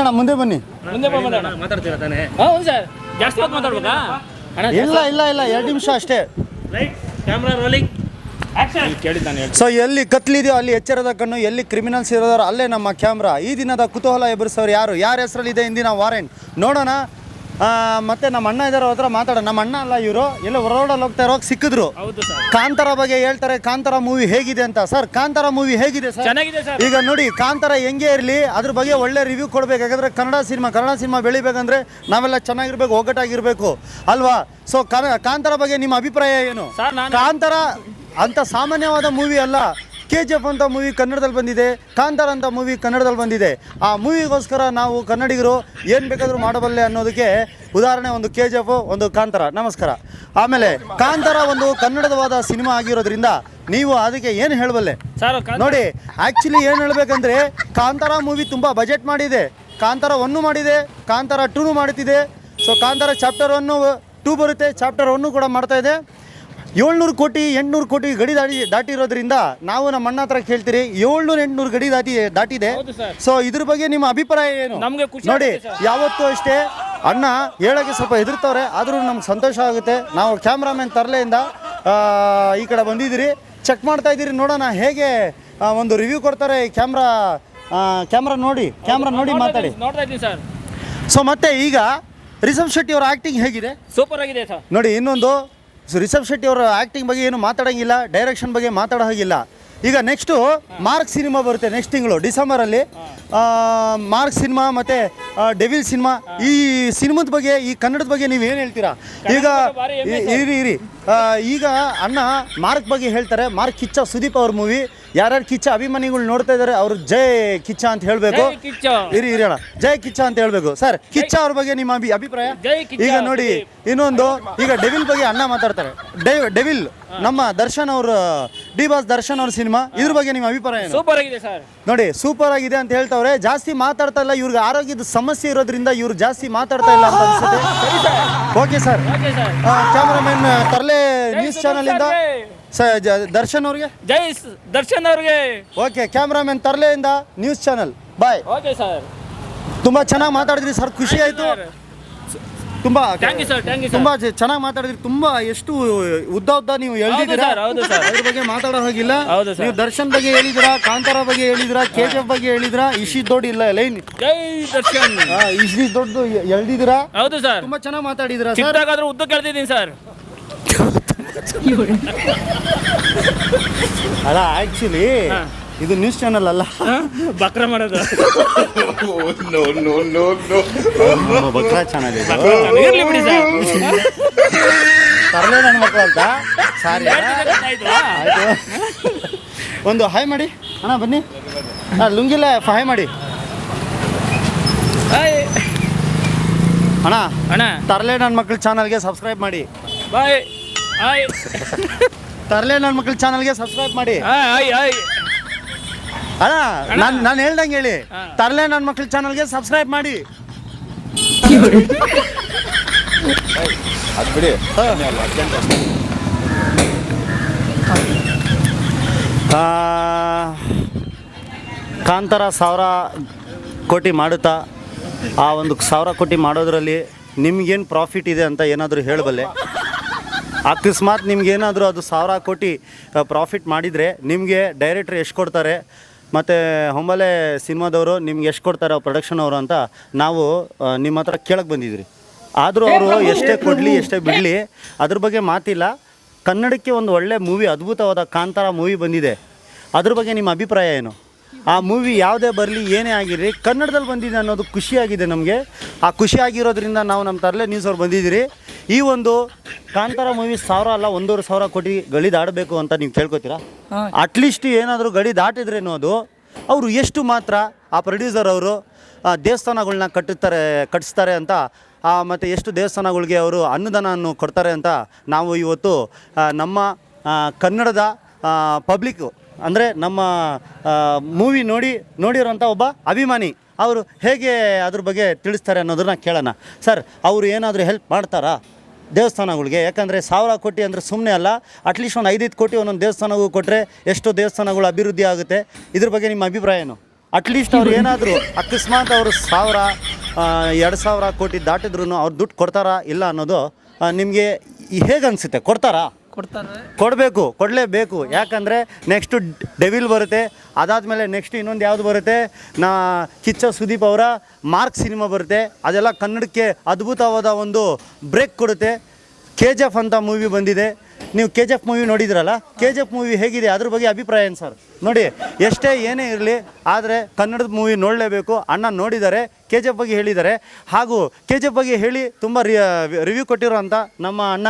ಅಣ್ಣ ಮುಂದೆ ಬನ್ನಿ. ಮುಂದೆ ಬಂದ ಮಾತಾಡ್ತೀರಾ ತಾನೇ? ಹೌದು ಸರ್ ಜಾಸ್ತಿ ಹೊತ್ತು ಮಾತಾಡ್ಬೇಕಾ? ಇಲ್ಲ ಇಲ್ಲ ಇಲ್ಲ ಎರಡು ನಿಮಿಷ ಅಷ್ಟೇ. ರೈಟ್ ಕ್ಯಾಮ್ರಾ ರೋಲಿಂಗ್ ಆಕ್ಷನ್ ಕೇಳಿದ್ದಾನೆ ಸೊ ಎಲ್ಲಿ ಕತ್ಲಿದೆಯೋ ಅಲ್ಲಿ ಎಚ್ಚರದ ಕಣ್ಣು ಎಲ್ಲಿ ಕ್ರಿಮಿನಲ್ಸ್ ಇರೋದಾರೋ ಅಲ್ಲೇ ನಮ್ಮ ಕ್ಯಾಮ್ರಾ. ಈ ದಿನದ ಕುತೂಹಲ ಎಬ್ಬರಿಸೋರು ಯಾರು? ಯಾರ ಹೆಸರಲ್ಲಿದೆ ಇಂದಿನ ವಾರೆಂಟ್ ನೋಡೋಣ. ಮತ್ತೆ ನಮ್ಮ ಅಣ್ಣ ಇದಾರೆ ಹತ್ರ ಮಾತಾಡೋಣ. ನಮ್ಮ ಅಣ್ಣ ಅಲ್ಲ ಇವರು. ಎಲ್ಲ ರೋಡಲ್ಲಿ ಹೋಗ್ತಾ ಇರೋ ಸಿಕ್ಕಿದ್ರು. ಕಾಂತಾರ ಬಗ್ಗೆ ಹೇಳ್ತಾರೆ. ಕಾಂತಾರ ಮೂವಿ ಹೇಗಿದೆ ಅಂತ. ಸರ್ ಕಾಂತಾರ ಮೂವಿ ಹೇಗಿದೆ ಸರ್? ಈಗ ನೋಡಿ ಕಾಂತಾರ ಹೆಂಗೆ ಇರಲಿ ಅದ್ರ ಬಗ್ಗೆ ಒಳ್ಳೆ ರಿವ್ಯೂ ಕೊಡ್ಬೇಕು. ಯಾಕಂದ್ರೆ ಕನ್ನಡ ಸಿನಿಮಾ ಕನ್ನಡ ಸಿನಿಮಾ ಬೆಳಿಬೇಕಂದ್ರೆ ನಾವೆಲ್ಲ ಚೆನ್ನಾಗಿರ್ಬೇಕು ಒಗ್ಗಟ್ಟಾಗಿರ್ಬೇಕು. ಅಲ್ವಾ? ಸೊ ಕಾಂತಾರ ಬಗ್ಗೆ ನಿಮ್ಮ ಅಭಿಪ್ರಾಯ ಏನು? ಕಾಂತಾರ ಅಂತ ಸಾಮಾನ್ಯವಾದ ಮೂವಿ ಅಲ್ಲ. ಕೆ ಜಿ ಎಫ್ ಅಂತ ಮೂವಿ ಕನ್ನಡದಲ್ಲಿ ಬಂದಿದೆ ಕಾಂತಾರ ಅಂತ ಮೂವಿ ಕನ್ನಡದಲ್ಲಿ ಬಂದಿದೆ. ಆ ಮೂವಿಗೋಸ್ಕರ ನಾವು ಕನ್ನಡಿಗರು ಏನು ಬೇಕಾದರೂ ಮಾಡಬಲ್ಲೆ ಅನ್ನೋದಕ್ಕೆ ಉದಾಹರಣೆ ಒಂದು ಕೆ ಜಿ ಎಫ್ ಒಂದು ಕಾಂತಾರ. ನಮಸ್ಕಾರ. ಆಮೇಲೆ ಕಾಂತಾರ ಒಂದು ಕನ್ನಡದವಾದ ಸಿನಿಮಾ ಆಗಿರೋದ್ರಿಂದ ನೀವು ಅದಕ್ಕೆ ಏನು ಹೇಳಬಲ್ಲೆ? ಸರ್ ನೋಡಿ ಆ್ಯಕ್ಚುಲಿ ಏನು ಹೇಳಬೇಕಂದ್ರೆ ಕಾಂತಾರ ಮೂವಿ ತುಂಬ ಬಜೆಟ್ ಮಾಡಿದೆ. ಕಾಂತಾರ ಒನ್ನು ಮಾಡಿದೆ ಕಾಂತಾರ ಟೂನು ಮಾಡುತ್ತಿದೆ so Kantara chapter one two ಬರುತ್ತೆ ಚಾಪ್ಟರ್ ಒನ್ನು ಕೂಡ ಮಾಡ್ತಾ ಇದೆ. ಏಳ್ನೂರು ಕೋಟಿ ಎಂಟ್ನೂರು ಕೋಟಿ ಗಡಿ ದಾಟಿ ದಾಟಿರೋದ್ರಿಂದ ನಾವು ನಮ್ಮ ಅಣ್ಣ ಹತ್ರ ಕೇಳ್ತೀರಿ ಏಳ್ನೂರು ಎಂಟ್ನೂರು ಗಡಿ ದಾಟಿ ದಾಟಿದೆ. ಸೊ ಇದ್ರ ಬಗ್ಗೆ ನಿಮ್ಮ ಅಭಿಪ್ರಾಯ ಏನು? ನಮ್ಗೆ ಖುಷಿ ನೋಡಿ ಯಾವತ್ತೂ ಅಷ್ಟೇ ಅಣ್ಣ ಹೇಳೋಕ್ಕೆ ಸ್ವಲ್ಪ ಹೆದರ್ತವ್ರೆ ಆದರೂ ನಮ್ಗೆ ಸಂತೋಷ ಆಗುತ್ತೆ. ನಾವು ಕ್ಯಾಮ್ರಾಮನ್ ತರಲೆಯಿಂದ ಈ ಕಡೆ ಬಂದಿದ್ದೀರಿ. ಚೆಕ್ ಮಾಡ್ತಾ ಇದ್ದೀರಿ ನೋಡೋಣ ಹೇಗೆ ಒಂದು ರಿವ್ಯೂ ಕೊಡ್ತಾರೆ ಕ್ಯಾಮ್ರಾ ಕ್ಯಾಮ್ರಾ ನೋಡಿ ಕ್ಯಾಮ್ರಾ ನೋಡಿ ಮಾತಾಡಿ. ನೋಡ್ತಾ ಇದ್ದೀನಿ ಸರ್. ಸೊ ಮತ್ತೆ ಈಗ ರಿಷಬ್ ಶೆಟ್ಟಿ ಅವರ ಆಕ್ಟಿಂಗ್ ಹೇಗಿದೆ? ಸೂಪರ್ ಆಗಿದೆ ಸರ್. ನೋಡಿ ಇನ್ನೊಂದು ರಿಷಬ್ ಶೆಟ್ಟಿ ಅವರ ಆ್ಯಕ್ಟಿಂಗ್ ಬಗ್ಗೆ ಏನು ಮಾತಾಡೋಂಗಿಲ್ಲ ಡೈರೆಕ್ಷನ್ ಬಗ್ಗೆ ಮಾತಾಡೋ ಹಾಗಿಲ್ಲ ಈಗ ನೆಕ್ಸ್ಟು ಮಾರ್ಕ್ ಸಿನಿಮಾ ಬರುತ್ತೆ ನೆಕ್ಸ್ಟ್ ತಿಂಗಳು ಡಿಸೆಂಬರಲ್ಲಿ ಮಾರ್ಕ್ ಸಿನಿಮಾ ಮತ್ತು ಡೆವಿಲ್ ಸಿನಿಮಾ ಈ ಸಿನಿಮಾದ ಬಗ್ಗೆ ಈ ಕನ್ನಡದ ಬಗ್ಗೆ ನೀವು ಏನು ಹೇಳ್ತೀರಾ? ಈಗ ಇರಿ ಇರಿ ಈಗ ಅಣ್ಣ ಮಾರ್ಕ್ ಬಗ್ಗೆ ಹೇಳ್ತಾರೆ. ಮಾರ್ಕ್ ಕಿಚ್ಚ ಸುದೀಪ್ ಅವ್ರ ಮೂವಿ ಯಾರ್ಯಾರು ಕಿಚ್ಚ ಅಭಿಮಾನಿಗಳು ನೋಡ್ತಾ ಇದ್ದಾರೆ ಅವ್ರು ಜೈ ಕಿಚ್ಚ ಅಂತ ಹೇಳಬೇಕು. ಜೈ ಕಿಚ್ಚ. ಇರಿ ಇರೋಣ. ಜೈ ಕಿಚ್ಚ ಅಂತ ಹೇಳ್ಬೇಕು. ಸರ್ ಕಿಚ್ಚ ಅವ್ರ ಬಗ್ಗೆ ನಿಮ್ಮ ಅಭಿ ಅಭಿಪ್ರಾಯ? ಈಗ ನೋಡಿ ಇನ್ನೊಂದು ಈಗ ಡೆವಿಲ್ ಬಗ್ಗೆ ಅಣ್ಣ ಮಾತಾಡ್ತಾರೆ. ಡೆವಿಲ್ ನಮ್ಮ ದರ್ಶನ್ ಅವ್ರ ಡಿ ಬಾಸ್ ದರ್ಶನ್ ಅವ್ರ ಸಿನಿಮಾ ಇದ್ರ ಬಗ್ಗೆ ನಿಮ್ಮ ಅಭಿಪ್ರಾಯ ಸೂಪರ್ ಆಗಿದೆ ಸರ್. ನೋಡಿ ಸೂಪರ್ ಆಗಿದೆ ಅಂತ ಹೇಳ್ತಾವ್ರೆ. ಜಾಸ್ತಿ ಮಾತಾಡ್ತಾ ಇಲ್ಲ ಇವ್ರಿಗೆ ಆರೋಗ್ಯದ ಸಮಸ್ಯೆ ಇರೋದ್ರಿಂದ ಇವ್ರು ಜಾಸ್ತಿ ಮಾತಾಡ್ತಾ ಇಲ್ಲ ಅಂತ ಅನ್ಸುತ್ತೆ. Okay sir. Okay sir cameraman Tarale news channel ಇಂದ ಸ ಜ- ದರ್ಶನ್ ಅವ್ರಿಗೆ? ಜೈ ಸ್- ದರ್ಶನ್ ಅವ್ರಿಗೆ. Okay cameraman ತರ್ಲೆಯಿಂದ news channel bye okay sir ತುಂಬಾ ಚೆನ್ನಾಗಿ ಮಾತಾಡಿದ್ರಿ ಸರ್ ಖುಷಿ ಆಯ್ತು. ತುಂಬಾ thank you sir thank you sir ತುಂಬಾ ಚೆನ್ನಾಗಿ ಮಾತಾಡಿದ್ರಿ. ತುಂಬಾ ಎಷ್ಟು ಉದ್ದ ಉದ್ದ ನೀವು ಎಳ್ದಿದ್ದೀರಾ ಸರ್, ಹೌದು ಸರ್. ಅದ್ರ ಬಗ್ಗೆ ಮಾತಾಡೋ ಹಾಗಿಲ್ಲ. ಹೌದು ಸರ್. ನೀವು ದರ್ಶನ್ ಬಗ್ಗೆ ಹೇಳಿದಿರಾ ಕಾಂತಾರ ಬಗ್ಗೆ ಹೇಳಿದಿರಾ ಕೆ ಜಿ ಎಫ್ ಬಗ್ಗೆ ಹೇಳಿದಿರಾ ಇಶಿ ದೊಡ್ಡ ಇಲ್ಲ ಲೈನ್. ಜೈ ದರ್ಶನ್. ಇಶಿ ದೊಡ್ಡದು ಎಳ್ದಿದ್ದೀರಾ? ಹೌದು ಸರ್ ತುಂಬಾ ಚೆನ್ನಾಗಿ ಮಾತಾಡಿದಿರಾ ಸರ್ ಚಿಕ್ಕದಾಗಾದ್ರೂ ಉದ್ದ ಕೇಳ್ತಿದ್ದೀನಿ ಸರ್ ಅಲ್ಲ ಆಕ್ಚುಲಿ ಇದು ನ್ಯೂಸ್ ಚಾನಲ್ ಅಲ್ಲ. ಬಕ್ರ ಮಾಡೋದು. ಬಕ್ರಾ ಚಾನಲ್ ಇದು. ಇರ್ಲಿ ಬಿಡಿ ಸರ್. ತರಲೆ ನನ್ನ ಮಕ್ಕಳು ಅಂತ? ಸಾರಿ ಒಂದು ಹಾಯ್ ಮಾಡಿ. ಅಣ್ಣ ಬನ್ನಿ. ಹಾಂ ಲುಂಗಿಲ್ಲ ಹಾಯ್ ಮಾಡಿ. ಹಾಯ್ ಅಣ್ಣ ಅಣ್ಣ. ತರಲೆ ನನ್ನ ಮಕ್ಕಳು ಚಾನಲ್ಗೆ ಸಬ್ಸ್ಕ್ರೈಬ್ ಮಾಡಿ. ಬಾಯ್ ಹಾಯ್ ತರಲೆ ನನ್ನ ಮಕ್ಕಳ ಚಾನಲ್ಗೆ ಸಬ್ಸ್ಕ್ರೈಬ್ ಮಾಡಿ. ಹಾಯ್ ಹಾಯ್ ಹಾಯ್ ಅಣ್ಣ ನಾನು ನಾನು ಹೇಳ್ದಂಗೆ ಹೇಳಿ. ತರಲೆ ನನ್ನ ಮಕ್ಕಳ ಚಾನಲ್ಗೆ ಸಬ್ಸ್ಕ್ರೈಬ್ ಮಾಡಿ. ಅದು ಬಿಡಿ. ಆ, ಕಾಂತಾರ ಸಾವಿರ ಕೋಟಿ ಮಾಡುತ್ತಾ? ಆ ಒಂದು ಸಾವಿರ ಕೋಟಿ ಮಾಡೋದ್ರಲ್ಲಿ ನಿಮ್ಗೇನು ಪ್ರಾಫಿಟ್ ಇದೆ ಅಂತ ಏನಾದರೂ ಹೇಳಬಲ್ಲೆ? ಅಕಸ್ಮಾತ್ ನಿಮ್ಗೇನಾದರೂ ಅದು ಸಾವಿರ ಕೋಟಿ ಪ್ರಾಫಿಟ್ ಮಾಡಿದರೆ ನಿಮಗೆ ಡೈರೆಕ್ಟ್ರ್ ಎಷ್ಟು ಕೊಡ್ತಾರೆ? ಮತ್ತು ಹೊಂಬಲೆ ಸಿನಿಮಾದವರು ನಿಮ್ಗೆ ಎಷ್ಟು ಕೊಡ್ತಾರೆ ಪ್ರೊಡಕ್ಷನ್ ಅವರು ಅಂತ ನಾವು ನಿಮ್ಮ ಹತ್ರ ಕೇಳಕ್ಕೆ ಬಂದಿದ್ರಿ ಆದರೂ ಅವರು ಎಷ್ಟೇ ಕೊಡಲಿ ಎಷ್ಟೇ ಬಿಡಲಿ ಅದ್ರ ಬಗ್ಗೆ ಮಾತಿಲ್ಲ. ಕನ್ನಡಕ್ಕೆ ಒಂದು ಒಳ್ಳೆ ಮೂವಿ ಅದ್ಭುತವಾದ ಕಾಂತಾರ ಮೂವಿ ಬಂದಿದೆ. ಅದ್ರ ಬಗ್ಗೆ ನಿಮ್ಮ ಅಭಿಪ್ರಾಯ ಏನು? ಆ ಮೂವಿ ಯಾವುದೇ ಬರಲಿ ಏನೇ ಆಗಿರಲಿ ಕನ್ನಡದಲ್ಲಿ ಬಂದಿದೆ ಅನ್ನೋದು ಖುಷಿಯಾಗಿದೆ ನಮಗೆ. ಆ ಖುಷಿಯಾಗಿರೋದ್ರಿಂದ ನಾವು ನಮ್ಮ ತರಲೆ ನ್ಯೂಸ್ ಅವ್ರು ಬಂದಿದ್ದೀರಿ. ಈ ಒಂದು ಕಾಂತಾರ ಮೂವಿ ಸಾವಿರ ಅಲ್ಲ ಒಂದೂವರೆ ಸಾವಿರ ಕೋಟಿ ಗಡಿ ದಾಡಬೇಕು ಅಂತ ನೀವು ಕೇಳ್ಕೊತೀರಾ? ಅಟ್ಲೀಸ್ಟ್ ಏನಾದರೂ ಗಡಿ ದಾಟಿದ್ರೆ ಅದು ಅವರು ಎಷ್ಟು ಮಾತ್ರ ಆ ಪ್ರೊಡ್ಯೂಸರ್ ಅವರು ದೇವಸ್ಥಾನಗಳನ್ನ ಕಟ್ಟುತ್ತಾರೆ ಕಟ್ಟಿಸ್ತಾರೆ ಅಂತ ಮತ್ತು ಎಷ್ಟು ದೇವಸ್ಥಾನಗಳಿಗೆ ಅವರು ಅನ್ನದಾನವನ್ನು ಕೊಡ್ತಾರೆ ಅಂತ ನಾವು ಇವತ್ತು ನಮ್ಮ ಕನ್ನಡದ ಪಬ್ಲಿಕ್ಕು ಅಂದರೆ ನಮ್ಮ ಮೂವಿ ನೋಡಿ ನೋಡಿರೋಂಥ ಒಬ್ಬ ಅಭಿಮಾನಿ. ಅವರು ಹೇಗೆ ಅದ್ರ ಬಗ್ಗೆ ತಿಳಿಸ್ತಾರೆ ಅನ್ನೋದನ್ನ ಕೇಳೋಣ. ಸರ್ ಅವರು ಏನಾದರೂ ಹೆಲ್ಪ್ ಮಾಡ್ತಾರಾ ದೇವಸ್ಥಾನಗಳಿಗೆ? ಯಾಕಂದರೆ ಸಾವಿರ ಕೋಟಿ ಅಂದರೆ ಸುಮ್ಮನೆ ಅಲ್ಲ ಅಟ್ಲೀಸ್ಟ್ ಒಂದು ಐದೈದು ಕೋಟಿ ಒಂದೊಂದು ದೇವಸ್ಥಾನಗೂ ಕೊಟ್ಟರೆ ಎಷ್ಟೋ ದೇವಸ್ಥಾನಗಳು ಅಭಿವೃದ್ಧಿ ಆಗುತ್ತೆ. ಇದ್ರ ಬಗ್ಗೆ ನಿಮ್ಮ ಅಭಿಪ್ರಾಯ ಏನು? ಅಟ್ಲೀಸ್ಟ್ ಅವ್ರು ಏನಾದರೂ ಅಕಸ್ಮಾತ್ ಅವರು ಸಾವಿರ ಎರಡು ಸಾವಿರ ಕೋಟಿ ದಾಟಿದ್ರು ಅವ್ರು ದುಡ್ಡು ಕೊಡ್ತಾರಾ ಇಲ್ಲ ಅನ್ನೋದು ನಿಮಗೆ ಹೇಗೆ ಅನಿಸುತ್ತೆ? ಕೊಡ್ತಾರಾ? ಕೊಡ್ತಾರೆ. ಕೊಡಬೇಕು, ಕೊಡಲೇಬೇಕು. ಯಾಕಂದರೆ ನೆಕ್ಸ್ಟು ಡೆವಿಲ್ ಬರುತ್ತೆ, ಅದಾದಮೇಲೆ ನೆಕ್ಸ್ಟ್ ಇನ್ನೊಂದು ಯಾವುದು ಬರುತ್ತೆ? ನಾ, ಕಿಚ್ಚ ಸುದೀಪ್ ಅವರ ಮಾರ್ಕ್ ಸಿನಿಮಾ ಬರುತ್ತೆ. ಅದೆಲ್ಲ ಕನ್ನಡಕ್ಕೆ ಅದ್ಭುತವಾದ ಒಂದು ಬ್ರೇಕ್ ಕೊಡುತ್ತೆ. ಕೆ ಜಿ ಎಫ್ ಅಂತ ಮೂವಿ ಬಂದಿದೆ. ನೀವು ಕೆ ಜಿ ಎಫ್ ಮೂವಿ ನೋಡಿದ್ರಲ್ಲ? ಕೆ ಜಿ ಎಫ್ ಮೂವಿ ಹೇಗಿದೆ? ಅದ್ರ ಬಗ್ಗೆ ಅಭಿಪ್ರಾಯ ಏನು ಸರ್? ನೋಡಿ, ಎಷ್ಟೇ ಏನೇ ಇರಲಿ, ಆದರೆ ಕನ್ನಡದ ಮೂವಿ ನೋಡಲೇಬೇಕು. ಅಣ್ಣ ನೋಡಿದ್ದಾರೆ. ಕೆ ಜಿ ಎಫ್ ಬಗ್ಗೆ ಹೇಳಿದ್ದಾರೆ. ಹಾಗೂ ಕೆ ಜಿ ಎಫ್ ಬಗ್ಗೆ ಹೇಳಿ ತುಂಬ ರಿವ್ಯೂ ಕೊಟ್ಟಿರೋ ಅಂತ ನಮ್ಮ ಅಣ್ಣ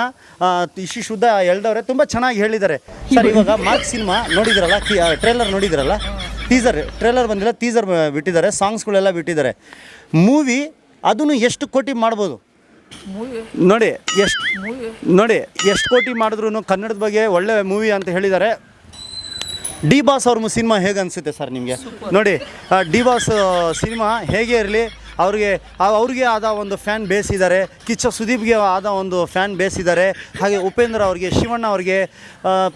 ಇಶಿ ಶುದ್ಧ ಎಳ್ದವ್ರೆ ತುಂಬ ಚೆನ್ನಾಗಿ ಹೇಳಿದ್ದಾರೆ. ಸರ್, ಇವಾಗ ಮಾರ್ಕ್ ಸಿನಿಮಾ ನೋಡಿದ್ರಲ್ಲ ಟ್ರೇಲರ್ ನೋಡಿದ್ರಲ್ಲ ಟೀಸರ್ ಟ್ರೇಲರ್ ಬಂದಿಲ್ಲ ಟೀಸರ್ ಬಿಟ್ಟಿದ್ದಾರೆ, ಸಾಂಗ್ಸ್ಗಳೆಲ್ಲ ಬಿಟ್ಟಿದ್ದಾರೆ. ಮೂವಿ ಅದನ್ನು ಎಷ್ಟು ಕೋಟಿ ಮಾಡ್ಬೋದು? ನೋಡಿ, ಎಷ್ಟು ನೋಡಿ, ಎಷ್ಟು ಕೋಟಿ ಮಾಡಿದ್ರು ಕನ್ನಡದ ಬಗ್ಗೆ ಒಳ್ಳೆ ಮೂವಿ ಅಂತ ಹೇಳಿದ್ದಾರೆ. ಡಿ ಬಾಸ್ ಅವ್ರ ಸಿನಿಮಾ ಹೇಗೆ ಅನಿಸುತ್ತೆ ಸರ್ ನಿಮಗೆ? ನೋಡಿ ಡಿ ಬಾಸ್ ಸಿನಿಮಾ ಹೇಗೆ ಇರಲಿ, ಅವ್ರಿಗೆ ಅವ್ರಿಗೆ ಆದ ಒಂದು ಫ್ಯಾನ್ ಬೇಸ್ ಇದ್ದಾರೆ ಕಿಚ್ಚ ಸುದೀಪ್ಗೆ ಆದ ಒಂದು ಫ್ಯಾನ್ ಬೇಸ್ ಇದ್ದಾರೆ ಹಾಗೆ ಉಪೇಂದ್ರ ಅವ್ರಿಗೆ, ಶಿವಣ್ಣ ಅವ್ರಿಗೆ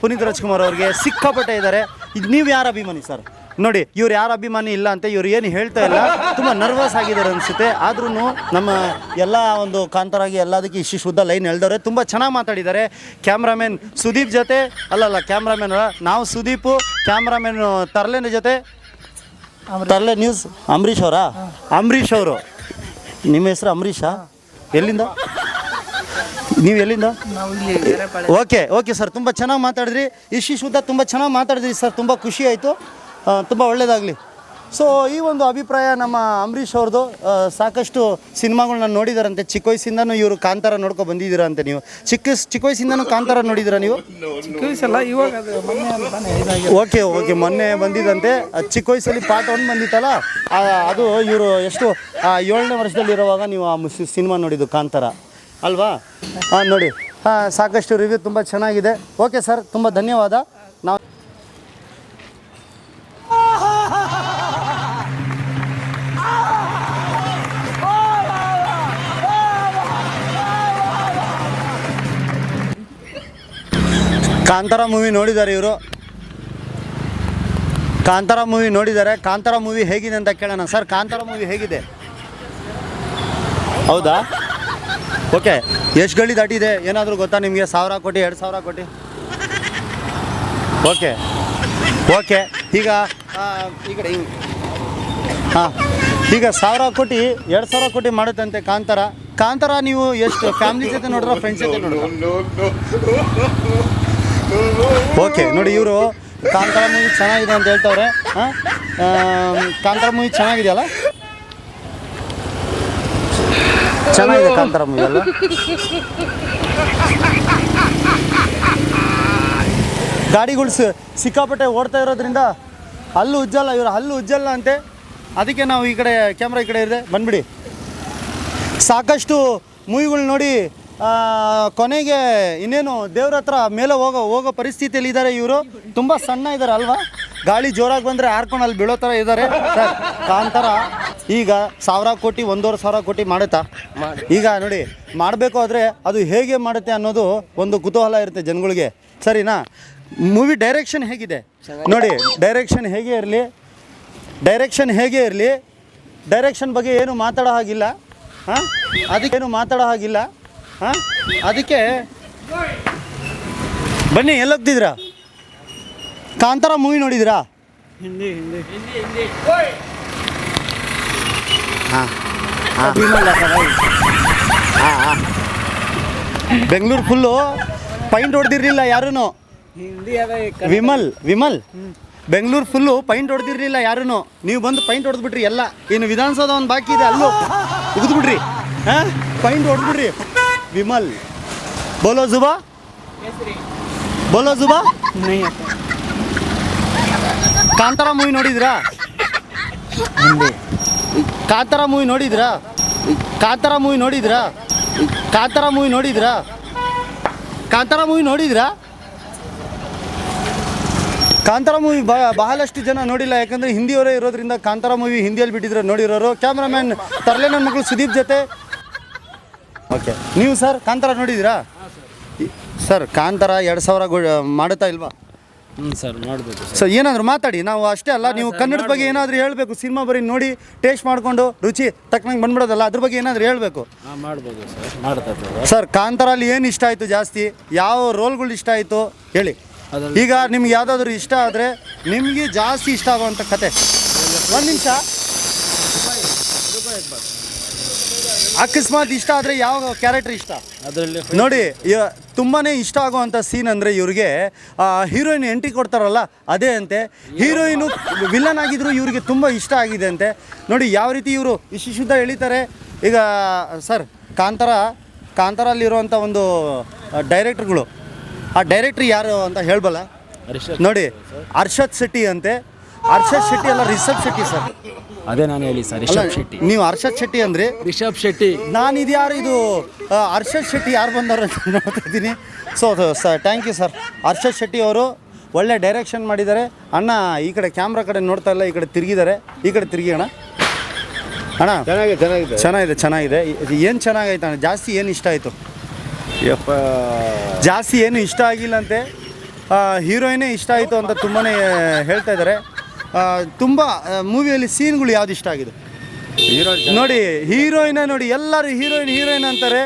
ಪುನೀತ್ ರಾಜ್ಕುಮಾರ್ ಅವ್ರಿಗೆ ಸಿಕ್ಕಾಪಟ್ಟೆ ಇದ್ದಾರೆ ಇದು ನೀವು ಯಾರು ಅಭಿಮಾನಿ ಸರ್? ನೋಡಿ ಇವ್ರು ಯಾರು ಅಭಿಮಾನಿ ಇಲ್ಲ ಅಂತ ಇವ್ರು ಏನು ಹೇಳ್ತಾ ಇಲ್ಲ. ತುಂಬ ನರ್ವಸ್ ಆಗಿದ್ದಾರೆ ಅನಿಸುತ್ತೆ. ಆದ್ರೂ ನಮ್ಮ ಎಲ್ಲ ಒಂದು ಕಾಂತರಾಗಿ ಎಲ್ಲದಕ್ಕೆ ಇಷ್ಟು ಶುದ್ಧ ಲೈನ್ ಎಳ್ದವ್ರೆ ತುಂಬ ಚೆನ್ನಾಗಿ ಮಾತಾಡಿದ್ದಾರೆ. ಕ್ಯಾಮ್ರಾಮನ್ ಸುದೀಪ್ ಜೊತೆ ಅಲ್ಲಲ್ಲ ಕ್ಯಾಮ್ರಾಮನ್ ನಾವು ಸುದೀಪು ಕ್ಯಾಮ್ರಾಮನ್ ತರ್ಲೆನ ಜೊತೆ. ತರ್ಲೆ ನ್ಯೂಸ್ ಅಂಬರೀಷ್ ಅವರಾ? ಅಂಬರೀಷ್ ಅವರು. ನಿಮ್ಮ ಹೆಸರು ಅಂಬರೀಷಾ? ಎಲ್ಲಿಂದ? ನೀವು ಎಲ್ಲಿಂದ? ಓಕೆ ಓಕೆ ಸರ್ ತುಂಬ ಚೆನ್ನಾಗಿ ಮಾತಾಡಿದ್ರಿ. ಇಶಿ ಶುದ್ಧ ತುಂಬ ಚೆನ್ನಾಗಿ ಮಾತಾಡಿದ್ರಿ ಸರ್ ತುಂಬ ಖುಷಿ ಆಯಿತು. ತುಂಬ ಒಳ್ಳೆಯದಾಗಲಿ ಸೊ ಈ ಒಂದು ಅಭಿಪ್ರಾಯ ನಮ್ಮ ಅಂಬರೀಷ್ ಅವ್ರದ್ದು ಸಾಕಷ್ಟು ಸಿನಿಮಾಗಳನ್ನ ನೋಡಿದಾರಂತೆ. ಚಿಕ್ಕ ವಯಸ್ಸಿಂದನೂ ಇವರು ಕಾಂತಾರ ನೋಡ್ಕೊ ಬಂದಿದ್ದೀರಂತೆ ನೀವು. ಚಿಕ್ಕ ಚಿಕ್ಕ ವಯಸ್ಸಿಂದನೂ ಕಾಂತಾರ ನೋಡಿದ್ದೀರಾ ನೀವು? Okay okay. ಮೊನ್ನೆ ಬಂದಿದ್ದಂತೆ. ಚಿಕ್ಕ ವಯಸ್ಸಲ್ಲಿ ಪಾರ್ಟ್ ಒಂದು ಬಂದಿತ್ತಲ್ಲ? ಅದು ಇವರು ಎಷ್ಟು ಏಳನೇ ವರ್ಷದಲ್ಲಿ ಇರುವಾಗ ನೀವು ಆ ಸಿನಿಮಾ ನೋಡಿದ್ದು ಕಾಂತಾರ. ಅಲ್ವಾ? ಹಾಂ ನೋಡಿ. ಹಾಂ ಸಾಕಷ್ಟು ರಿವ್ಯೂ ತುಂಬ ಚೆನ್ನಾಗಿದೆ. Okay sir. ತುಂಬ ಧನ್ಯವಾದ. ನಾವು ಕಾಂತಾರ ಮೂವಿ ನೋಡಿದ್ದಾರೆ ಇವರು. ಕಾಂತಾರ ಮೂವಿ ನೋಡಿದ್ದಾರೆ. ಕಾಂತಾರ ಮೂವಿ ಹೇಗಿದೆ ಅಂತ ಕೇಳೋಣ. ಸರ್ ಕಾಂತಾರ ಮೂವಿ ಹೇಗಿದೆ? ಹೌದಾ? ಓಕೆ. ಎಷ್ಟು ಗಳಿ ದಾಟಿದೆ ಏನಾದರೂ ಗೊತ್ತಾ ನಿಮಗೆ? ಸಾವಿರ ಕೋಟಿ ಎರಡು ಸಾವಿರ ಕೋಟಿ? ಓಕೆ. ಓಕೆ. ಈಗ ಆ, ಈ ಕಡೆ ಹಾಂ. ಈಗ ಸಾವಿರ ಕೋಟಿ ಎರಡು ಸಾವಿರ ಕೋಟಿ ಮಾಡುತ್ತಂತೆ ಕಾಂತಾರ. ಕಾಂತಾರ ನೀವು ಎಷ್ಟು? ಫ್ಯಾಮಿಲಿ ಜೊತೆ ನೋಡ್ರ ಫ್ರೆಂಡ್ಸ್ ಜೊತೆ ನೋಡ್ರ? ಓಕೆ, ನೋಡಿ ಇವರು ಕಾಂತಾರ ಮೂವಿ ಚೆನ್ನಾಗಿದೆ ಅಂತ ಹೇಳ್ತವ್ರೆ. ಹಾಂ? ಕಾಂತಾರ ಮೂವಿ ಚೆನ್ನಾಗಿದೆಯಲ್ಲ? ಚೆನ್ನಾಗಿದೆ ಕಾಂತಾರ ಮೂವಿ ಅಲ್ಲ ಗಾಡಿಗಳು ಸಿಕ್ಕಾಪಟ್ಟೆ ಓಡ್ತಾ ಇರೋದ್ರಿಂದ ಹಲ್ಲು ಉಜ್ಜಲ್ಲ, ಇವರು ಹಲ್ಲು ಉಜ್ಜಲ್ಲ ಅಂತೆ. ಅದಕ್ಕೆ ನಾವು ಈ ಕಡೆ ಕ್ಯಾಮ್ರಾ ಈ ಕಡೆ ಇದೆ ಬಂದ್ಬಿಡಿ. ಸಾಕಷ್ಟು ಮೂವಿಗಳು ನೋಡಿ ಕೊನೆಗೆ ಇನ್ನೇನು ದೇವ್ರ ಹತ್ರ ಮೇಲೆ ಹೋಗೋ ಹೋಗೋ ಪರಿಸ್ಥಿತಿಯಲ್ಲಿ ಇದ್ದಾರೆ ಇವರು. ತುಂಬ ಸಣ್ಣ ಇದ್ದಾರೆ ಅಲ್ವಾ? ಗಾಳಿ ಜೋರಾಗಿ ಬಂದರೆ ಹಾರ್ಕೊಂಡು ಅಲ್ಲಿ ಬೀಳೋ ಥರ ಇದ್ದಾರೆ ಸರ್ ಕಾಂತಾರ. ಈಗ ಸಾವಿರ ಕೋಟಿ ಒಂದೂವರೆ ಸಾವಿರ ಕೋಟಿ ಮಾಡುತ್ತಾ? ಈಗ ನೋಡಿ ಮಾಡಬೇಕು ಆದರೆ ಅದು ಹೇಗೆ ಮಾಡುತ್ತೆ ಅನ್ನೋದು ಒಂದು ಕುತೂಹಲ ಇರುತ್ತೆ ಜನಗಳಿಗೆ. ಸರಿನಾ? ಮೂವಿ ಡೈರೆಕ್ಷನ್ ಹೇಗಿದೆ? ನೋಡಿ ಡೈರೆಕ್ಷನ್ ಹೇಗೆ ಇರಲಿ? ಡೈರೆಕ್ಷನ್ ಹೇಗೆ ಇರಲಿ? ಡೈರೆಕ್ಷನ್ ಬಗ್ಗೆ ಏನು ಮಾತಾಡೋ ಹಾಗಿಲ್ಲ. ಹಾಂ? ಅದಕ್ಕೇನು ಮಾತಾಡೋ ಹಾಗಿಲ್ಲ. ಹಾಂ? ಅದಕ್ಕೆ ಬನ್ನಿ ಎಲ್ಲೋಗ್ತಿದ್ದೀರಾ? ಕಾಂತಾರ ಮೂವಿ ನೋಡಿದ್ರಾ ಹಿಂದಿ ಹಿಂದಿ. ಹಾಂ ಹಾಂ. ಹಾಂ ಹಾಂ. ಬೆಂಗಳೂರು ಫುಲ್ಲು ಪೈಂಟ್ ಹೊಡೆದಿರಲಿಲ್ಲ ಯಾರೂ ವಿಮಲ್ ವಿಮಲ್. ಬೆಂಗಳೂರು ಫುಲ್ಲು ಪೈಂಟ್ ಹೊಡೆದಿರಲಿಲ್ಲ ಯಾರೂ ನೀವು ಬಂದು ಪೈಂಟ್ ಹೊಡೆದ್ಬಿಟ್ರಿ ಎಲ್ಲ. ಇನ್ನು ವಿಧಾನಸೌಧ ಒಂದು ಬಾಕಿ ಇದೆ ಅಲ್ಲೂ. ಉಗಿದ್ಬಿಡ್ರಿ. ಹಾಂ? ಪೈಂಟ್ ಹೊಡೆದ್ಬಿಟ್ರಿ ವಿಮಲ್. बोलो जुबा ಬೋಲೋ ಜುಬಾ ನೈ ಅಪ್ಪ ಕಾಂತಾರ ಮೂವಿ ನೋಡಿದ್ರಾ? ಕಾಂತಾರ ಮೂವಿ ನೋಡಿದ್ರಾ? ಕಾಂತಾರ ಮೂವಿ ನೋಡಿದ್ರಾ? ಕಾಂತಾರ ಮೂವಿ ನೋಡಿದ್ರಾ? ಕಾಂತಾರ ಮೂವಿ ನೋಡಿದ್ರಾ? ಕಾಂತಾರ ಮೂವಿ ಬಹಳಷ್ಟು ಜನ ನೋಡಿಲ್ಲ ಯಾಕಂದ್ರೆ ಹಿಂದಿಯವರೇ ಇರೋದ್ರಿಂದ ಕಾಂತಾರ ಮೂವಿ ಹಿಂದಿಯಲ್ಲಿ ಬಿಟ್ಟಿದ್ರೆ ನೋಡಿರೋರು. ಕ್ಯಾಮ್ರಾಮ್ಯಾನ್ ತರಲೆ ನನ್ನ ಮಗಳು ಸುದೀಪ್ ಜೊತೆ. ಓಕೆ. ನೀವು ಸರ್ ಕಾಂತಾರ ನೋಡಿದ್ದೀರಾ? ಸರ್ ಕಾಂತಾರ ಎರಡು ಸಾವಿರ ಗೊ ಮಾಡುತ್ತಾ ಇಲ್ವಾ? ಹ್ಞೂ ಸರ್ ಮಾಡ್ಬೋದು ಸೊ ಏನಾದರೂ ಮಾತಾಡಿ. ನಾವು ಅಷ್ಟೇ ಅಲ್ಲ ನೀವು ಕನ್ನಡದ ಬಗ್ಗೆ ಏನಾದರೂ ಹೇಳಬೇಕು ಸಿನಿಮಾ ಬರೀ ನೋಡಿ ಟೇಸ್ಟ್ ಮಾಡಿಕೊಂಡು ರುಚಿ ತಕ್ಕನಂಗೆ ಬಂದ್ಬಿಡೋದಲ್ಲ ಅದ್ರ ಬಗ್ಗೆ ಏನಾದರೂ ಹೇಳಬೇಕು? ಹಾಂ ಮಾಡ್ಬೋದು ಸರ್. ಮಾಡ್ತಾ ಸರ್ ಕಾಂತಾರಲ್ಲಿ ಏನು ಇಷ್ಟ ಆಯಿತು ಜಾಸ್ತಿ? ಯಾವ ರೋಲ್ಗಳು ಇಷ್ಟ ಆಯಿತು? ಹೇಳಿ. ಈಗ ನಿಮ್ಗೆ ಯಾವುದಾದ್ರೂ ಇಷ್ಟ ಆದರೆ ನಿಮಗೆ ಜಾಸ್ತಿ ಇಷ್ಟ ಆಗುವಂಥ ಕತೆ. ಒಂದು ನಿಮಿಷ. ಅಕಸ್ಮಾತ್ ಇಷ್ಟ ಆದರೆ ಯಾವ ಕ್ಯಾರೆಕ್ಟರ್ ಇಷ್ಟ? ಅದರಲ್ಲಿ ನೋಡಿ ತುಂಬಾನೇ ಇಷ್ಟ ಆಗುವಂಥ ಸೀನ್ ಅಂದರೆ ಇವ್ರಿಗೆ ಹೀರೋಯಿನ್ ಎಂಟ್ರಿ ಕೊಡ್ತಾರಲ್ಲ ಅದೇ ಅಂತೆ. ಹೀರೋಯಿನು ವಿಲನ್ ಆಗಿದ್ರು ಇವ್ರಿಗೆ ತುಂಬ ಇಷ್ಟ ಆಗಿದೆ ಅಂತೆ. ನೋಡಿ ಯಾವ ರೀತಿ ಇವರು ಇಷ್ಟು ಶುದ್ಧ ಎಳಿತಾರೆ. ಈಗ ಸರ್ ಕಾಂತಾರ ಕಾಂತಾರಲ್ಲಿರುವಂಥ ಒಂದು ಡೈರೆಕ್ಟ್ರುಗಳು ಆ ಡೈರೆಕ್ಟ್ರ್ ಯಾರು ಅಂತ ಹೇಳ್ಬಲ್ಲ? ಹರೀಶ್ ನೋಡಿ ಅರ್ಷದ್ ಶೆಟ್ಟಿ ಅಂತೆ. ಅರ್ಷದ್ ಶೆಟ್ಟಿ ಅಲ್ಲ ರಿಷಬ್ ಶೆಟ್ಟಿ ಸರ್ ಅದೇ ನಾನು ಹೇಳಿ ಸರ್ ರಿಷಬ್ ಶೆಟ್ಟಿ. ನೀವು ಹರ್ಷದ್ ಶೆಟ್ಟಿ ಅಂದರೆ? ರಿಷಬ್ ಶೆಟ್ಟಿ. ನಾನು ಇದು ಯಾರು ಇದು ಆ, ಹರ್ಷದ್ ಶೆಟ್ಟಿ ಯಾರು ಬಂದವರು ಅಂತ ನೋಡ್ತಾ ಇದ್ದೀನಿ. So sir thank you sir Harshad Shetty ಅವರು ಒಳ್ಳೆ ಡೈರೆಕ್ಷನ್ ಮಾಡಿದ್ದಾರೆ. ಅಣ್ಣ ಈ ಕಡೆ ಕ್ಯಾಮ್ರಾ ಕಡೆ ನೋಡ್ತಾ ಇಲ್ಲ ಈ ಕಡೆ ತಿರುಗಿದ್ದಾರೆ. ಈ ಕಡೆ ತಿರುಗಿ ಅಣ್ಣ. ಅಣ್ಣ ಚೆನ್ನಾಗಿದೆ ಚೆನ್ನಾಗಿದೆ. ಚೆನ್ನಾಗಿದೆ ಚೆನ್ನಾಗಿದೆ. ಏನು ಚೆನ್ನಾಗೈತೆ ಅಣ್ಣ? ಜಾಸ್ತಿ ಏನು ಇಷ್ಟ ಆಯಿತು? ಯಪ್ಪ. ಜಾಸ್ತಿ ಏನು ಇಷ್ಟ ಆಗಿಲ್ಲಂತೆ ಹೀರೋಯಿನೇ ಇಷ್ಟ ಆಯಿತು ಅಂತ ತುಂಬಾ ಹೇಳ್ತಾ ಇದ್ದಾರೆ. ತುಂಬ ಮೂವಿಯಲ್ಲಿ ಸೀನ್ಗಳು ಯಾವ್ದು ಇಷ್ಟ ಆಗಿದೆ? ನೋಡಿ ಹೀರೋಯಿನ ನೋಡಿ ಎಲ್ಲರೂ ಹೀರೋಯಿನ್ ಹೀರೋಯಿನ್ ಅಂತಾರೆ.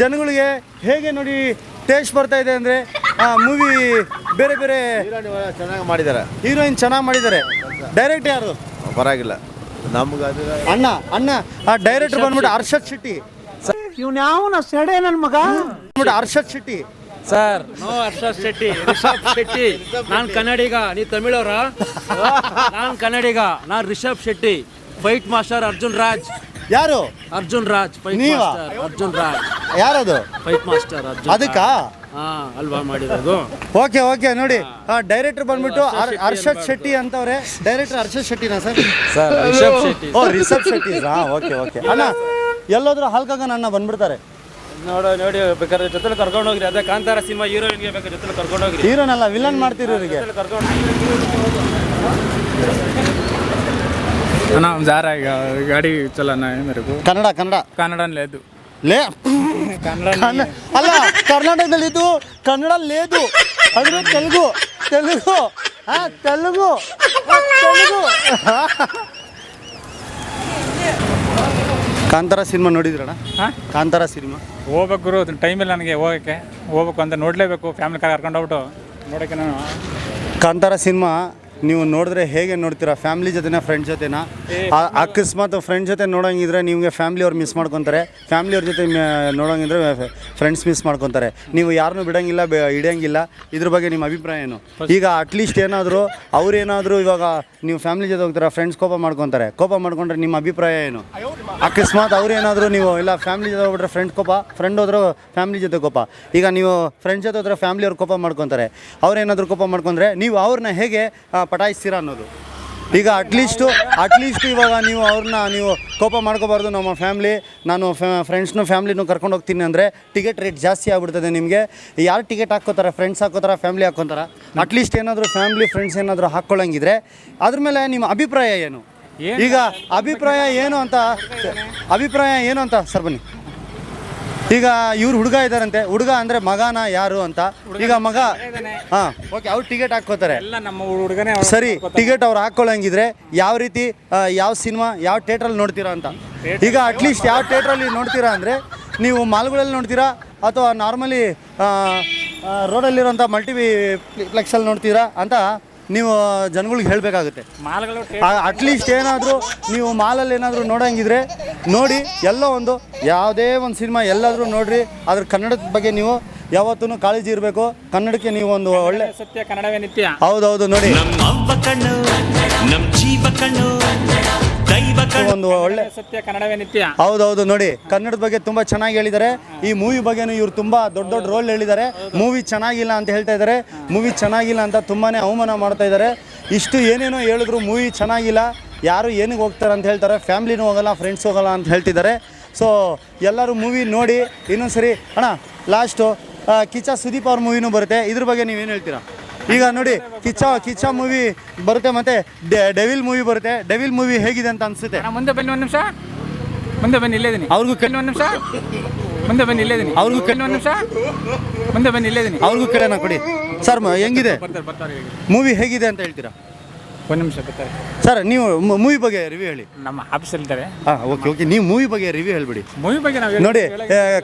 ಜನಗಳಿಗೆ ಹೇಗೆ ನೋಡಿ ಟೇಸ್ಟ್ ಬರ್ತಾ ಇದೆ ಅಂದರೆ ಮೂವಿ ಬೇರೆ ಬೇರೆ ಚೆನ್ನಾಗಿ ಮಾಡಿದ್ದಾರೆ ಹೀರೋಯಿನ್ ಚೆನ್ನಾಗಿ ಮಾಡಿದ್ದಾರೆ. ಡೈರೆಕ್ಟ್ ಯಾರು? ಪರವಾಗಿಲ್ಲ. ನಮ್ಗೆ ಅಣ್ಣ ಅಣ್ಣ ಆ ಡೈರೆಕ್ಟರ್ ಬಂದ್ಬಿಟ್ಟು ಹರ್ಷದ್ ಶೆಟ್ಟಿ. ಬಂದ್ಬಿಟ್ಟು ಹರ್ಷದ್ ಶೆಟ್ಟಿ. ಸರ್. ನೋ ಅರ್ಷಾ ಶೆಟ್ಟಿ ರಿಷಬ್ ಶೆಟ್ಟಿ ನಾನು ಕನ್ನಡಿಗ ನೀ ತಮಿಳವ್ರ? ನಾನು ಕನ್ನಡಿಗ ನಾನು ರಿಷಬ್ ಶೆಟ್ಟಿ ಫೈಟ್ ಮಾಸ್ಟರ್ ಅರ್ಜುನ್ ರಾಜ್. ಯಾರು? ಅರ್ಜುನ್ ರಾಜ್ ಫೈಟ್ ನೀವಾ? ಮಾಸ್ಟರ್ ಅರ್ಜುನ್ ರಾಜ್. ಯಾರದು? ಫೈಟ್ ಮಾಸ್ಟರ್ ಅರ್ಜುನ್ ಅದಕ್ಕಾ? ಹಾ ಅಲ್ವಾ ಮಾಡಿರೋದು? ಓಕೆ ಓಕೆ ನೋಡಿ. ಆ ಡೈರೆಕ್ಟರ್ ಬಂದ್ಬಿಟ್ಟು ಅರ್ಷದ್ ಹರ್ಷದ್ ಶೆಟ್ಟಿ ಅಂತವ್ರೆ. ಡೈರೆಕ್ಟರ್ ಅರ್ಷದ್ ಶೆಟ್ಟಿನಾ ಸರ್? ಸರ್ ರಿಷಬ್ ಶೆಟ್ಟಿ. ಓ ರಿಷಬ್ ಶೆಟ್ಟಿ ಹಾಂ ಓಕೆ ಓಕೆ. ಅಣ್ಣ ಎಲ್ಲೋದ್ರೂ ಹಾಲ್ಕಾಗ ಅಣ್ಣ ಬಂದ್ಬಿಡ್ತಾರೆ. ನೋಡ ನೋಡಿ ಬೇಕಾದ್ರೆ ಜೊತೆಲಿ ಕರ್ಕೊಂಡು ಹೋಗ್ರಿ. ಅದೇ ಕಾಂತಾರ ಸಿನಿಮಾ ಹೀರೋಯಿನ್ಗೆ ಬೇಕಾದ್ರೆ ಜೊತೆಲಿ ಕರ್ಕೊಂಡು ಹೋಗ್ರಿ. ಹೀರೋನ್ ಅಲ್ಲ ವಿಲನ್ ಮಾಡ್ತೀರಿ ಇವರಿಗೆ ಜೊತೆಲಿ ಕರ್ಕೊಂಡು ಈಗ ಗಾಡಿ रहा है ಕನ್ನಡ ಕನ್ನಡ. ಲೇದು. ಲೇ ಕನ್ನಡ ಅಲ್ಲ ಕರ್ನಾಟಕದಲ್ಲಿ ಇದು ಕನ್ನಡ ಲೇದು. ಅಂದ್ರೆ ತೆಲುಗು ತೆಲುಗು. ಹಾ ತೆಲುಗು. ತೆಲುಗು. ಕಾಂತಾರ ಸಿನಿಮಾ ನೋಡಿದ್ರಣ್ಣ? ಹಾಂ? ಕಾಂತಾರ ಸಿನಿಮಾ. ಹೋಗ್ಬೇಕು ಗುರು ಟೈಮ್ ಇಲ್ಲ ನನಗೆ ಹೋಗೋಕ್ಕೆ. ಹೋಗ್ಬೇಕು ಅಂತ ನೋಡಲೇಬೇಕು ಫ್ಯಾಮಿಲಿ ಕಾರ್ ಕರ್ಕೊಂಡು ಹೋಗ್ಬಿಟ್ಟು ನೋಡೋಕ್ಕೆ ನಾನು. ಕಾಂತಾರ ಸಿನಿಮಾ ನೀವು ನೋಡಿದ್ರೆ ಹೇಗೆ ನೋಡ್ತೀರಾ? ಫ್ಯಾಮಿಲಿ ಜೊತೆನಾ ಫ್ರೆಂಡ್ ಜೊತೆನಾ? ಆ- ಅಕಸ್ಮಾತ್ ಫ್ರೆಂಡ್ ಜೊತೆ ನೋಡೋಂಗಿದ್ರೆ ನಿಮಗೆ ಫ್ಯಾಮಿಲಿ ಅವ್ರು ಮಿಸ್ ಮಾಡ್ಕೊತಾರೆ. ಫ್ಯಾಮಿಲಿ ಅವ್ರ ಜೊತೆ ಮ- ನೋಡೋಂಗಿದ್ರೆ ಫ್ರೆಂಡ್ಸ್ ಮಿಸ್ ಮಾಡ್ಕೊತಾರೆ. ನೀವು ಯಾರನ್ನೂ ಬಿಡೋಂಗಿಲ್ಲ ಬೆ ಹಿಡಿಯೋಂಗಿಲ್ಲ. ಇದ್ರ ಬಗ್ಗೆ ನಿಮ್ಮ ಅಭಿಪ್ರಾಯ ಏನು? ಈಗ ಅಟ್ಲೀಸ್ಟ್ ಏನಾದರೂ ಅವ್ರೇನಾದರೂ ಇವಾಗ ನೀವು ಫ್ಯಾಮಿಲಿ ಜೊತೆ ಹೋಗ್ತೀರಾ ಫ್ರೆಂಡ್ಸ್ ಕೋಪ ಮಾಡ್ಕೊತಾರೆ. ಕೋಪ ಮಾಡ್ಕೊಂಡ್ರೆ ನಿಮ್ಮ ಅಭಿಪ್ರಾಯ ಏನು? ಅಕಸ್ಮಾತ್ ಅವ್ರೇನಾದರೂ ನೀವು ಇಲ್ಲ ಫ್ಯಾಮಿಲಿ ಜೊತೆ ಹೋಗ್ಬಿಟ್ರೆ ಫ್ರೆಂಡ್ ಕೋಪ ಫ್ರೆಂಡ್ ಹೋದ್ರೆ ಫ್ಯಾಮಿಲಿ ಜೊತೆ ಕೋಪ. ಈಗ ನೀವು ಫ್ರೆಂಡ್ಸ್ ಜೊತೆ ಹೋದ್ರೆ ಫ್ಯಾಮಿಲಿ ಅವ್ರು ಕೋಪ ಮಾಡ್ಕೊತಾರೆ. ಅವ್ರೇನಾದರೂ ಕೋಪ ಮಾಡ್ಕೊಂಡ್ರೆ ನೀವು ಅವ್ರನ್ನ ಹೇಗೆ ಪಟಾಯಿಸ್ತೀರಾ ಅನ್ನೋದು. ಈಗ ಅಟ್ಲೀಸ್ಟು ಅಟ್ಲೀಸ್ಟ್ ಇವಾಗ ನೀವು ಅವ್ರನ್ನ ನೀವು ಕೋಪ ಮಾಡ್ಕೋಬಾರ್ದು ನಮ್ಮ ಫ್ಯಾಮ್ಲಿ ನಾನು ಫ್ರೆಂಡ್ಸ್ನು ಫ್ಯಾಮ್ಲಿನೂ ಕರ್ಕೊಂಡು ಹೋಗ್ತೀನಿ ಅಂದರೆ ಟಿಕೆಟ್ ರೇಟ್ ಜಾಸ್ತಿ ಆಗ್ಬಿಡ್ತದೆ ನಿಮಗೆ. ಯಾರು ಟಿಕೆಟ್ ಹಾಕ್ಕೋತಾರೆ? ಫ್ರೆಂಡ್ಸ್ ಹಾಕೋತಾರೆ ಫ್ಯಾಮ್ಲಿ ಹಾಕ್ಕೊತಾರೆ? ಅಟ್ಲೀಸ್ಟ್ ಏನಾದರೂ ಫ್ಯಾಮ್ಲಿ ಫ್ರೆಂಡ್ಸ್ ಏನಾದರೂ ಹಾಕ್ಕೊಳ್ಳಂಗಿದ್ರೆ ಅದ್ರ ಮೇಲೆ ನಿಮ್ಮ ಅಭಿಪ್ರಾಯ ಏನು? ಈಗ ಅಭಿಪ್ರಾಯ ಏನು ಅಂತ ಅಭಿಪ್ರಾಯ ಏನು ಅಂತ? ಸರ್ ಬನ್ನಿ. ಈಗ ಇವ್ರು ಹುಡುಗ ಇದಾರಂತೆ. ಹುಡುಗ ಅಂದ್ರೆ ಮಗನ ಯಾರು ಅಂತ. ಈಗ ಮಗ ಹಾಂ ಓಕೆ ಅವ್ರು ಟಿಕೆಟ್ ಹಾಕೋತಾರೆ ಎಲ್ಲ ನಮ್ಮ ಹುಡುಗನೇ ಸರಿ ಟಿಕೆಟ್ ಅವ್ರು ಹಾಕೊಳ್ಳಂಗಿದ್ರೆ ಯಾವ ರೀತಿ ಯಾವ ಸಿನಿಮಾ ಯಾವ ಥಿಯೇಟ್ರಲ್ಲಿ ನೋಡ್ತೀರಾ ಅಂತ. ಈಗ ಅಟ್ಲೀಸ್ಟ್ ಯಾವ ಥಿಯೇಟ್ರಲ್ಲಿ ನೋಡ್ತೀರಾ ಅಂದರೆ ನೀವು ಮಾಲ್ಗಳಲ್ಲಿ ನೋಡ್ತೀರಾ ಅಥವಾ ನಾರ್ಮಲಿ ರೋಡಲ್ಲಿರೋಂಥ ಮಲ್ಟಿ ಪ್ಲೆಕ್ಸಲ್ಲಿ ನೋಡ್ತೀರಾ ಅಂತ ನೀವು ಜನಗಳಿಗೆ ಹೇಳಬೇಕಾಗುತ್ತೆ. ಮಾಲ್ಗಳು ಅಟ್ಲೀಸ್ಟ್ ಏನಾದರೂ ನೀವು ಮಾಲಲ್ಲಿ ಏನಾದರೂ ನೋಡೋಂಗಿದ್ರೆ ನೋಡಿ ಎಲ್ಲೋ ಒಂದು ಯಾವುದೇ ಒಂದು ಸಿನಿಮಾ ಎಲ್ಲಾದರೂ ನೋಡ್ರಿ. ಅದ್ರ ಕನ್ನಡದ ಬಗ್ಗೆ ನೀವು ಯಾವತ್ತೂ ಕಾಳಜಿ ಇರಬೇಕು. ಕನ್ನಡಕ್ಕೆ ನೀವು ಒಂದು ಒಳ್ಳೆ ಸತ್ಯ ಕನ್ನಡವೇ ನಿತ್ಯ. ಹೌದೌದು ನೋಡಿ. ನಮ್ಮ ಕಣ್ಣು ನಮ್ಮ ಜೀವ ಕಣ್ಣು. ಒಂದು ಒಳ್ಳೆ ಸತ್ಯ ಕನ್ನಡವೇ ನಿತ್ಯ. ಹೌದೌದು ನೋಡಿ ಕನ್ನಡದ ಬಗ್ಗೆ ತುಂಬಾ ಚೆನ್ನಾಗಿ ಹೇಳಿದ್ದಾರೆ. ಈ ಮೂವಿ ಬಗ್ಗೆನೂ ಇವ್ರು ತುಂಬಾ ದೊಡ್ಡ ದೊಡ್ಡ ರೋಲ್ ಹೇಳಿದ್ದಾರೆ. ಮೂವಿ ಚೆನ್ನಾಗಿಲ್ಲ ಅಂತ ಹೇಳ್ತಾ ಇದ್ದಾರೆ. ಮೂವಿ ಚೆನ್ನಾಗಿಲ್ಲ ಅಂತ ತುಂಬಾನೇ ಅವಮಾನ ಮಾಡ್ತಾ ಇದ್ದಾರೆ. ಇಷ್ಟು ಏನೇನೋ ಹೇಳಿದ್ರು ಮೂವಿ ಚೆನ್ನಾಗಿಲ್ಲ. ಯಾರು ಏನಿಗೆ ಹೋಗ್ತಾರೆ ಅಂತ ಹೇಳ್ತಾರೆ. ಫ್ಯಾಮ್ಲಿನೂ ಹೋಗಲ್ಲ ಫ್ರೆಂಡ್ಸ್ ಹೋಗಲ್ಲ ಅಂತ ಹೇಳ್ತಿದ್ದಾರೆ. ಸೊ ಎಲ್ಲರೂ ಮೂವಿ ನೋಡಿ ಇನ್ನೊಂದ್ಸರಿ ಅಣ್ಣ ಲಾಸ್ಟು ಕಿಚ್ಚ ಸುದೀಪ್ ಅವ್ರ ಮೂವಿನೂ ಬರುತ್ತೆ. ಇದ್ರ ಬಗ್ಗೆ ನೀವೇನು ಹೇಳ್ತೀರಾ? ಈಗ ನೋಡಿ ಕಿಚ್ಚ ಕಿಚ್ಚ ಮೂವಿ ಬರುತ್ತೆ ಮತ್ತೆ ಡೆವಿಲ್ ಮೂವಿ ಬರುತ್ತೆ. ಡೆವಿಲ್ ಮೂವಿ ಹೇಗಿದೆ ಅಂತ ಅನ್ಸುತ್ತೆ. ಮುಂದೆ ಬನ್ನಿ ಒಂದು ನಿಮಿಷ. ಮುಂದೆ ಬನ್ನಿ ಇಲ್ಲೇ ಇದೀನಿ. ಅವ್ರಿಗೂ ಕಣ್ಣು ಒಂದು ನಿಮಿಷ. ಮುಂದೆ ಬನ್ನಿ ಇಲ್ಲೇ ಇದೀನಿ. ಅವ್ರಿಗೂ ಕಣ್ಣು ಒಂದು ನಿಮಿಷ. ಮುಂದೆ ಬನ್ನಿ ಇಲ್ಲೇ ಇದೀನಿ. ಅವ್ರಿಗೂ ಕೇಳೋಣ ಕೊಡಿ. ಸರ್ ಹೆಂಗಿದೆ? ಮೂವಿ ಹೇಗಿದೆ ಅಂತ ಹೇಳ್ತೀರಾ? ಒಂದು ನಿಮಿಷ ಬರ್ತಾರೆ ಸರ್ ನೀವು ಮೂವಿ ಬಗ್ಗೆ ರಿವ್ಯೂ ಹೇಳಿ. ನಮ್ಮ ಆಫೀಸಲ್ಲಿ ಇದ್ದಾರೆ. ಹಾಂ ಓಕೆ ಓಕೆ ನೀವು ಮೂವಿ ಬಗ್ಗೆ ರಿವ್ಯೂ ಹೇಳ್ಬಿಡಿ. ಮೂವಿ ಬಗ್ಗೆ ನಾವು ನೋಡಿ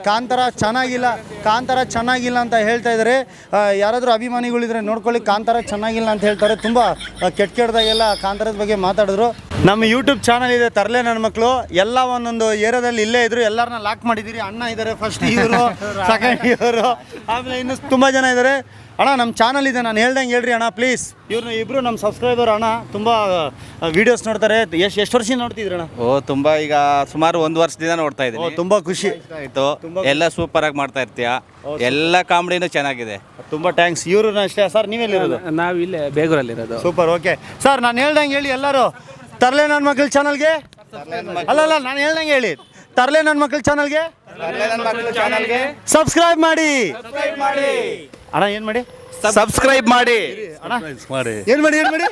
ಕಾಂತಾರ ಚೆನ್ನಾಗಿಲ್ಲ ಕಾಂತಾರ ಚೆನ್ನಾಗಿಲ್ಲ ಅಂತ ಹೇಳ್ತಾ ಇದ್ದಾರೆ. ಆ, ಯಾರಾದರೂ ಅಭಿಮಾನಿಗಳಿದ್ರೆ ನೋಡ್ಕೊಳ್ಳಿ ಕಾಂತಾರ ಚೆನ್ನಾಗಿಲ್ಲ ಅಂತ ಹೇಳ್ತಾರೆ. ತುಂಬ ಕೆಟ್ಟ ಕೆಟ್ಟದಾಗೆಲ್ಲ ಕಾಂತಾರದ ಬಗ್ಗೆ ಮಾತಾಡಿದ್ರು. ನಮ್ಮ ಯೂಟ್ಯೂಬ್ ಚಾನಲ್ ಇದೆ ತರಲೆ ನನ್ನ ಮಕ್ಕಳು ಎಲ್ಲ ಒಂದೊಂದು ಏರಿಯಾದಲ್ಲಿ ಇಲ್ಲೇ ಇದ್ರು ಎಲ್ಲರನ್ನ ಲಾಕ್ ಮಾಡಿದ್ದೀರಿ. ಅಣ್ಣ ಇದ್ದಾರೆ ಫಸ್ಟ್ ಇವರು ಸೆಕೆಂಡ್ ಇವರು. ಆಮೇಲೆ ಇನ್ನು ತುಂಬ ಜನ ಇದ್ದಾರೆ. ಅಣ್ಣ ನಮ್ಮ ಚಾನಲ್ ಇದೆ ನಾನು ಹೇಳ್ದಂಗೆ ಹೇಳ್ರಿ ಅಣ್ಣ ಪ್ಲೀಸ್ ಇವ್ರನ್ನ ಇಬ್ಬರು ನಮ್ಮ ಸಬ್ಸ್ಕ್ರೈಬರ್ ಅಣ್ಣ ತುಂಬ ವೀಡಿಯೋಸ್ ನೋಡ್ತಾರೆ. ಎಷ್ಟು ಎಷ್ಟು ವರ್ಷ ನೋಡ್ತಿದ್ರಿ ಅಣ್ಣ? ಓ ತುಂಬಾ ಈಗ ಸುಮಾರು ಒಂದು ವರ್ಷದಿಂದ ನೋಡ್ತಾ ಓ ಇದ್ದೀನಿ ತುಂಬ ಖುಷಿ ಆಯಿತು. ಎಲ್ಲ ಸೂಪರ್ ಆಗಿ ಮಾಡ್ತಾ ಇರ್ತೀಯ? ಎಲ್ಲ ಕಾಮಿಡಿನೂ ಚೆನ್ನಾಗಿದೆ. ತುಂಬ ಥ್ಯಾಂಕ್ಸ್ ಇವರು ಅಷ್ಟೇ ಸರ್ ನೀವೆಲ್ಲಿರೋದು? ನಾವು ಇಲ್ಲೇ ಬೇಗೂರಲ್ಲಿರೋದು. ಸೂಪರ್ ಓಕೆ ಸರ್ ನಾನು ಹೇಳ್ದಂಗೆ ಹೇಳಿ ಎಲ್ಲರೂ. ತರಲೆ ನನ್ನ ಮಕ್ಕಳ ಚಾನಲ್ಗೆ ಅಲ್ಲ ಅಲ್ಲ ನಾನು ಹೇಳ್ದಂಗೆ ಹೇಳಿ. ತರಲೆ ನನ್ನ ಮಕ್ಕಳ ಚಾನಲ್ಗೆ ಸಬ್ಸ್ಕ್ರೈಬ್ ಮಾಡಿ. ಅಣ್ಣ ಏನು ಮಾಡಿ? ಸಬ್ಸ್ಕ್ರೈಬ್ ಮಾಡಿ. ಅಣ್ಣ. ಏನು ಮಾಡಿ ಏನು ಮಾಡಿ?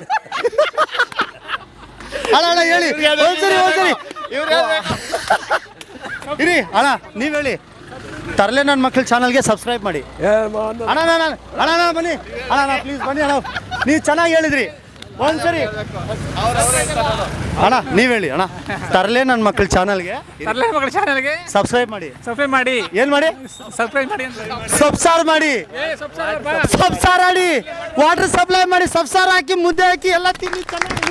ಅಣ್ಣ ಅಣ್ಣ ಹೇಳಿ. ಒಂದ್ಸರಿ ಒಂದ್ಸರಿ. ಇರಿ ಅಣ್ಣ ನೀವು ಹೇಳಿ. ತರ್ಲೆ ನನ್ನ ಮಕ್ಕಳ ಚಾನಲ್ಗೆ ಸಬ್ಸ್ಕ್ರೈಬ್ ಮಾಡಿ. ಅಣ್ಣ. ಅಣ್ಣ ಅಣ್ಣ, ಅಣ್ಣ ಬನ್ನಿ. ಅಣ್ಣ ಅಣ್ಣ ಪ್ಲೀಸ್ ಬನ್ನಿ ಅಣ್ಣ. ನೀವು ಚೆನ್ನಾಗಿ ಹೇಳಿದ್ರಿ. ಒಂದ್ಸರಿ. ಅಣ್ಣ ನೀವು ಹೇಳಿ ಅಣ್ಣ. ತರ್ಲೆ ನನ್ನ ಮಕ್ಕಳ ಚಾನಲ್ಗೆ. ತರಲೆ ಮಕ್ಕಳ ಚಾನಲ್ಗೆ. ಸಬ್ಸ್ಕ್ರೈಬ್ ಮಾಡಿ. ಸಬ್ಸ್ಕ್ರೈಬ್ ಮಾಡಿ. ಏನು ಮಾಡಿ? ಸಬ್ಸ್ಕ್ರೈಬ್ ಮಾಡಿ ಸಬ್ಸಾರ್ ಮಾಡಿ. ಸಬ್ಸಾರ್ ಆಡಿ ವಾಟರ್ ಸಪ್ಲೈ ಮಾಡಿ. ಸಬ್ಸಾರ್ ಹಾಕಿ ಮುದ್ದೆ ಹಾಕಿ ಎಲ್ಲ ತಿನ್ನಿ ಚೆನ್ನಾಗಿ.